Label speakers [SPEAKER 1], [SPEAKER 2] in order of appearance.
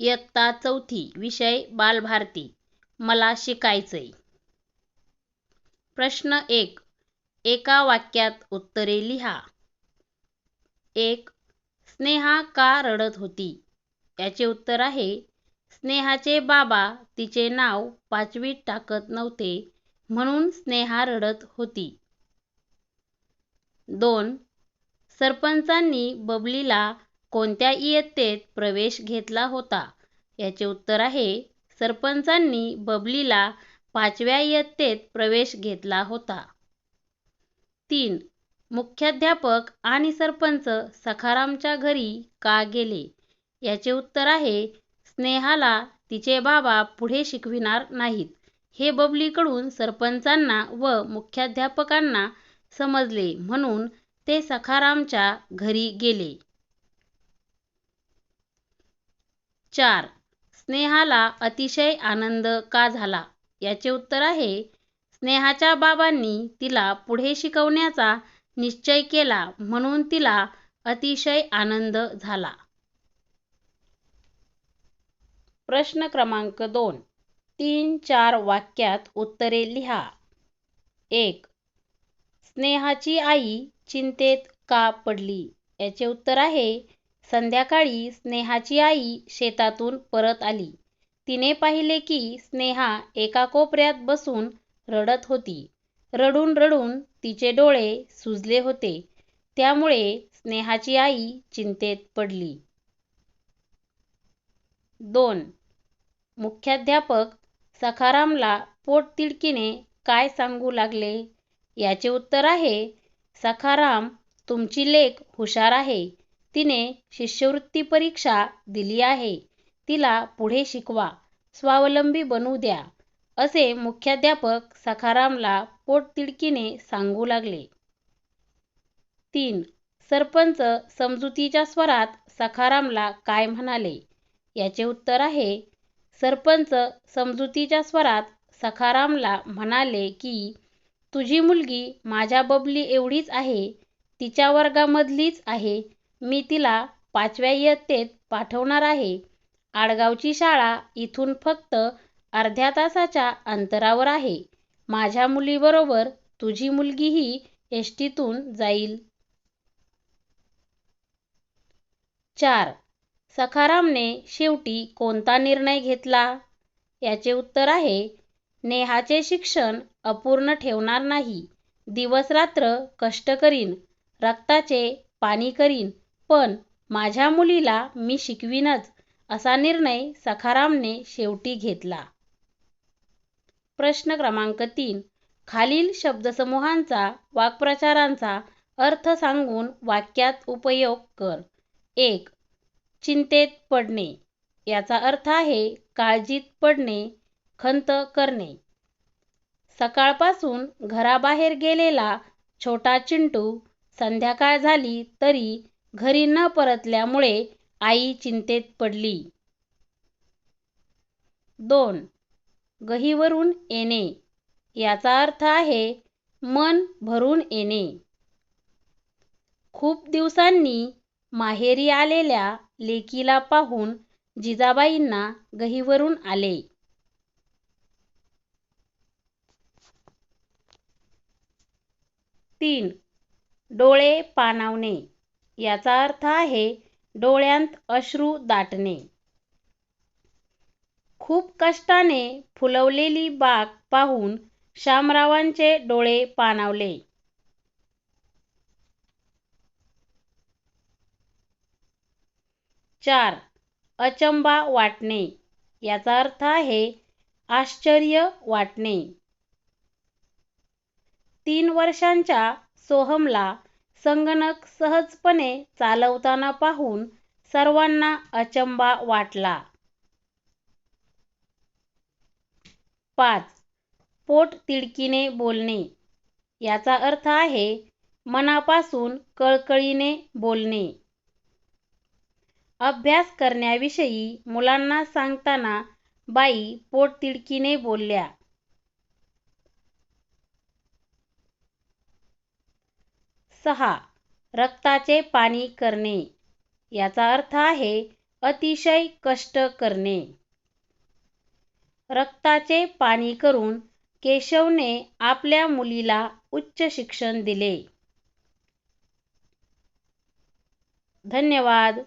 [SPEAKER 1] इयत्ता चौथी विषय बालभारती. मला शिकायचंय. प्रश्न एक. एका वाक्यात उत्तरे लिहा. एक. स्नेहा का रडत होती? याचे उत्तर आहे स्नेहाचे बाबा तिचे नाव पाचवीत टाकत नव्हते म्हणून स्नेहा रडत होती. दोन. सरपंचांनी बबलीला कोणत्या इयत्तेत प्रवेश घेतला होता? याचे उत्तर आहे सरपंचांनी बबलीला पाचव्या इयत्तेत प्रवेश घेतला होता. तीन मुख्याध्यापक आणि सरपंच सखारामच्या घरी का गेले? याचे उत्तर आहे स्नेहाला तिचे बाबा पुढे शिकविणार नाहीत. हे बबलीकडून सरपंचांना व मुख्याध्यापकांना समजले म्हणून ते सखारामच्या घरी गेले. चार. स्नेहाला अतिशय आनंद का झाला? याचे उत्तर आहे स्नेहाच्या बाबांनी तिला पुढे शिकवण्याचा निश्चय केला म्हणून तिला अतिशय आनंद झाला. प्रश्न क्रमांक दोन. तीन चार वाक्यात उत्तरे लिहा. एक. स्नेहाची आई चिंतेत का पडली? याचे उत्तर आहे संध्याकाळी स्नेहाची आई शेतातून परत आली. तिने पाहिले की स्नेहा एका कोपऱ्यात बसून रडत होती. रडून रडून तिचे डोळे सुजले होते. त्यामुळे स्नेहाची आई चिंतेत पडली. दोन. मुख्याध्यापक सखारामला पोटतिडकीने काय सांगू लागले? याचे उत्तर आहे सखाराम तुमची लेख हुशार आहे. तिने शिष्यवृत्ती परीक्षा दिली आहे. तिला पुढे शिकवा. स्वावलंबी बनू द्या. असे मुख्याध्यापक सखारामला पोटतिडकीने सांगू लागले. तीन. सरपंच समजुतीच्या स्वरात सखारामला काय म्हणाले? याचे उत्तर आहे सरपंच समजुतीच्या स्वरात सखारामला म्हणाले की तुझी मुलगी माझ्या बबली एवढीच आहे तिच्या वर्गामधलीच आहे मी तिला पाचव्या इयत्तेत पाठवणार आहे. आडगावची शाळा इथून फक्त अर्ध्या तासाच्या अंतरावर आहे. माझ्या मुलीबरोबर तुझी मुलगीही एसटीतून जाईल. चार. सखारामने शेवटी कोणता निर्णय घेतला? याचे उत्तर आहे नेहाचे शिक्षण अपूर्ण ठेवणार नाही. दिवस रात्र कष्ट करीन रक्ताचे पाणी करीन पण माझ्या मुलीला मी शिकवीनच असा निर्णय सखारामने शेवटी घेतला. प्रश्न क्रमांक तीन. खालील शब्दसमूहांचा वाक्प्रचारांचा अर्थ सांगून वाक्यात उपयोग कर. एक. चिंतेत पडणे. याचा अर्थ आहे काळजीत पडणे खंत करणे. सकाळपासून घराबाहेर गेलेला छोटा चिंटू संध्याकाळ झाली तरी घरी न परतल्यामुळे आई चिंतेत पडली. दोन गहीवरून येणे. याचा अर्थ आहे मन भरून येणे. खूप दिवसांनी माहेरी आलेल्या लेकीला पाहून जिजाबाईंना गहीवरून आले. तीन डोळे पाणावणे. याचा अर्थ आहे डोळ्यांत अश्रू दाटणे. खूप कष्टाने फुलवलेली बाग पाहून शामरावांचे डोळे पाणावले. चार. अचंबा वाटणे. याचा अर्थ आहे आश्चर्य वाटणे. तीन वर्षांच्या सोहमला संगणक सहजपणे चालवताना पाहून सर्वांना अचंबा वाटला. पाच. पोट तिडकीने बोलणे. याचा अर्थ आहे मनापासून कळकळीने बोलणे. अभ्यास करण्याविषयी मुलांना सांगताना बाई पोटतिडकीने बोलल्या. सहा रक्ताचे पाणी करणे. याचा अर्थ आहे अतिशय कष्ट करणे. रक्ताचे पाणी करून केशवने आपल्या मुलीला उच्च शिक्षण दिले. धन्यवाद.